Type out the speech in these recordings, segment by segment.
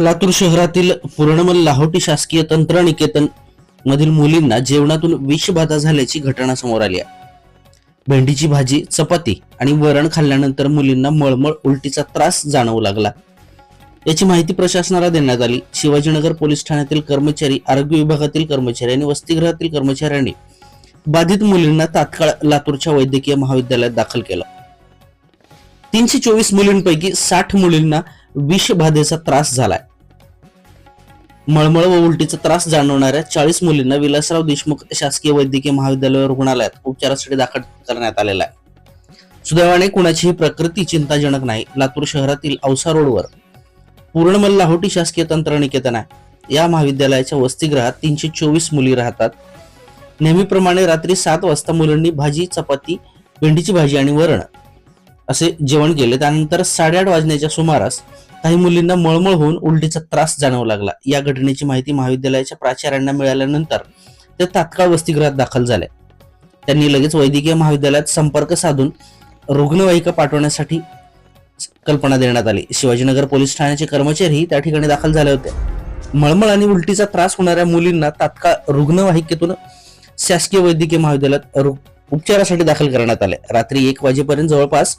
लातूर शहरातील पूर्णमल लाहोटी शासकीय तंत्र निकेतन मधील मुलींना जेवणातून विषबाधा झाल्याची घटना समोर आली आहे. भेंडीची भाजी चपाती आणि वरण खाल्ल्यानंतर मुलींना मळमळ उलटीचा त्रास जाणवू लागला. याची माहिती प्रशासनाला देण्यात आली. शिवाजीनगर पोलीस ठाण्यातील कर्मचारी आरोग्य विभागातील कर्मचारी आणि वसतिगृहातील कर्मचाऱ्यांनी बाधित मुलींना तात्काळ लातूरच्या वैद्यकीय महाविद्यालयात दाखल केलं. तीनशे चोवीस मुलींपैकी साठ मुलींना विषबाधेचा त्रास झालाय. मळमळ व उलटीचा त्रास जाणवणाऱ्या चाळीस मुलींना विलासराव देशमुख शासकीय वैद्यकीय महाविद्यालय रुग्णालयात उपचारासाठी दाखल करण्यात आलेला आहे. सुदैवाने कुणाचीही प्रकृती चिंताजनक नाही. लातूर शहरातील औसा रोडवर पूर्णमल लाहोटी शासकीय तंत्र निकेतन आहे. या महाविद्यालयाच्या वसतिगृहात तीनशे चोवीस मुली राहतात. नेहमीप्रमाणे रात्री सात वाजता मुलींनी भाजी चपाती भेंडीची भाजी आणि वरण असे जेवण केले. त्यानंतर साडेआठ वाजण्याच्या सुमारास काही मुलींना मळमळ होऊन उलटीचा त्रास जाणवू लागला. या घटनेची माहिती महाविद्यालयाच्या प्राचार्यांना मिळाल्यानंतर ते तात्काळ वसतिगृहात दाखल झाले. त्यांनी लगेच वैद्यकीय महाविद्यालयात संपर्क साधून रुग्णवाहिका पाठवण्यासाठी कल्पना देण्यात आली. शिवाजीनगर पोलीस ठाण्याचे कर्मचारीही त्या ठिकाणी दाखल झाले होते. मळमळ आणि उलटीचा त्रास होणाऱ्या मुलींना तात्काळ रुग्णवाहिकेतून शासकीय वैद्यकीय महाविद्यालयात रु- उपचारासाठी दाखल करण्यात आले. रात्री एक वाजेपर्यंत जवळपास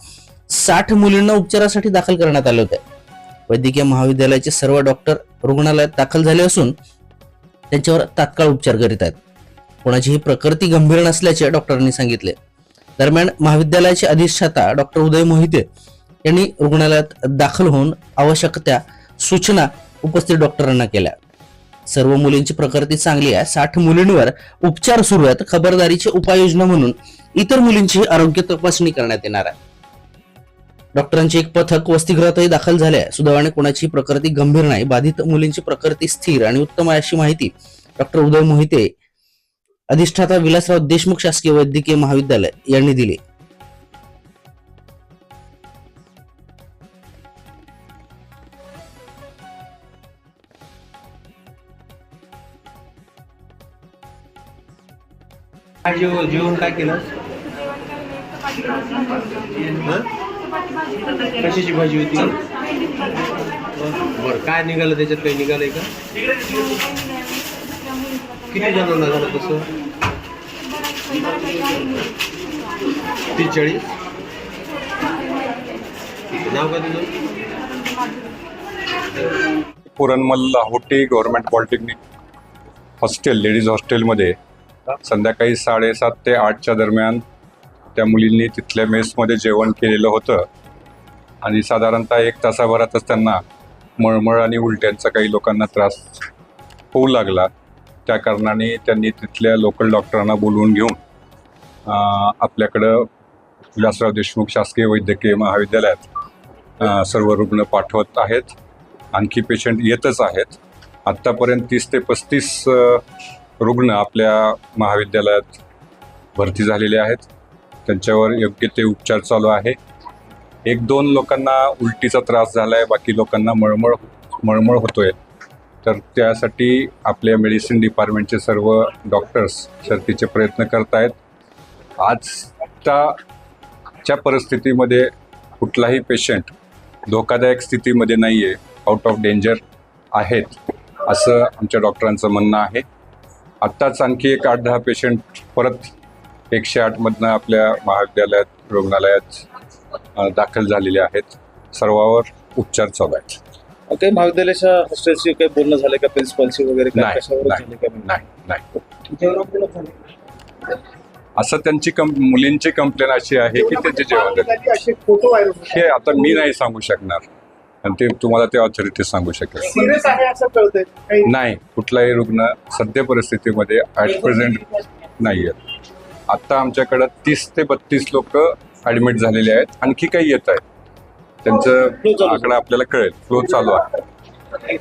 साठ मुलींना उपचारासाठी दाखल करण्यात आले होते. वैद्यकीय महाविद्यालयाचे सर्व डॉक्टर रुग्णालयात दाखल झाले असून त्यांच्यावर तात्काळ उपचार करीत आहेत. कोणाचीही प्रकृती गंभीर नसल्याचे डॉक्टरांनी सांगितले. दरम्यान महाविद्यालयाचे अधिष्ठाता डॉक्टर उदय मोहिते यांनी रुग्णालयात दाखल होऊन आवश्यक त्या सूचना उपस्थित डॉक्टरांना केल्या. सर्व मुलींची प्रकृती चांगली आहे. साठ मुलींवर उपचार सुरू आहेत. खबरदारीची उपाययोजना म्हणून इतर मुलींची आरोग्य तपासणी करण्यात येणार आहे. डॉक्टरांचे एक पथक वसतिगृहातही दाखल झाले आहे. सुदैवाने कोणाची प्रकृती गंभीर नाही. बाधित मुलींची प्रकृती स्थिर आणि उत्तम आहे अशी माहिती डॉक्टर उदय मोहिते अधिष्ठाता विलासराव देशमुख शासकीय वैद्यकीय महाविद्यालय यांनी दिली. जेवण काय केलं? कशाची भाजी होती? बरं काय निघालं त्याच्यात? काही निघालंय का? किती जणांना झालं तसं? तीस चाळीस? नाव काय तुझं? Puranmal Lahoti government polytechnic hostel ladies हॉस्टेलमध्ये संध्याकाळी साडेसात ते आठच्या दरम्यान त्या मुलींनी तिथल्या मेसमध्ये जेवण केलेलं होतं. आणि साधारणतः एक तासाभरातच त्यांना मळमळ आणि उलट्यांचा काही लोकांना त्रास होऊ लागला. त्या कारणाने त्यांनी तिथल्या लोकल डॉक्टरांना बोलवून घेऊन आपल्याकडं विलासराव देशमुख शासकीय वैद्यकीय महाविद्यालयात सर्व रुग्ण पाठवत आहेत. आणखी पेशंट येतच आहेत. आत्तापर्यंत तीस ते पस्तीस रुग्ण आपल्या महाविद्यालयात भरती झालेले आहेत. त्यांच्यावर योग्य ते उपचार चालू आहे. एक दोन लोकांना उलटीचा त्रास झाला आहे बाकी लोकांना मळमळ मळमळ होतोय. तर त्यासाठी आपल्या मेडिसिन डिपार्टमेंटचे सर्व डॉक्टर्स शर्तीचे प्रयत्न करत आहेत आजच्या परिस्थितीमध्ये कुठलाही पेशंट धोकादायक स्थितीमध्ये नाही आहे आउट ऑफ डेंजर आहेत असं आमच्या डॉक्टरांचं म्हणणं आहे. आत्ताच आणखी एक आठ दहा पेशंट परत एकशे आठमधनं आपल्या महाविद्यालयात रुग्णालयात दाखल झालेले आहेत. सर्वावर उपचार चालू आहेत. काही महाविद्यालयाच्या हॉस्टेलशी काही बोलणं झालं का? प्रिन्सिपलशी वगैरे नाही, कशावर नाही. झाले का नाही नाही. असं त्यांची कं मुलींची कंप्लेन अशी आहे की त्यांचे जेवण असे फोटो व्हायरल हे आता मी नाही सांगू शकणार. आणि ते तुम्हाला ते ऑथॉरिटी सांगू शकेल. आहे नाही कुठलाही रुग्ण सध्या परिस्थितीमध्ये ॲट प्रेझेंट नाही आहेत आत्ता आमच्याकडं तीस ते बत्तीस लोक ॲडमिट झालेले आहेत. आणखी काही येत आहेत. त्यांचं आकडा आपल्याला कळेल. फ्लो चालू आहे.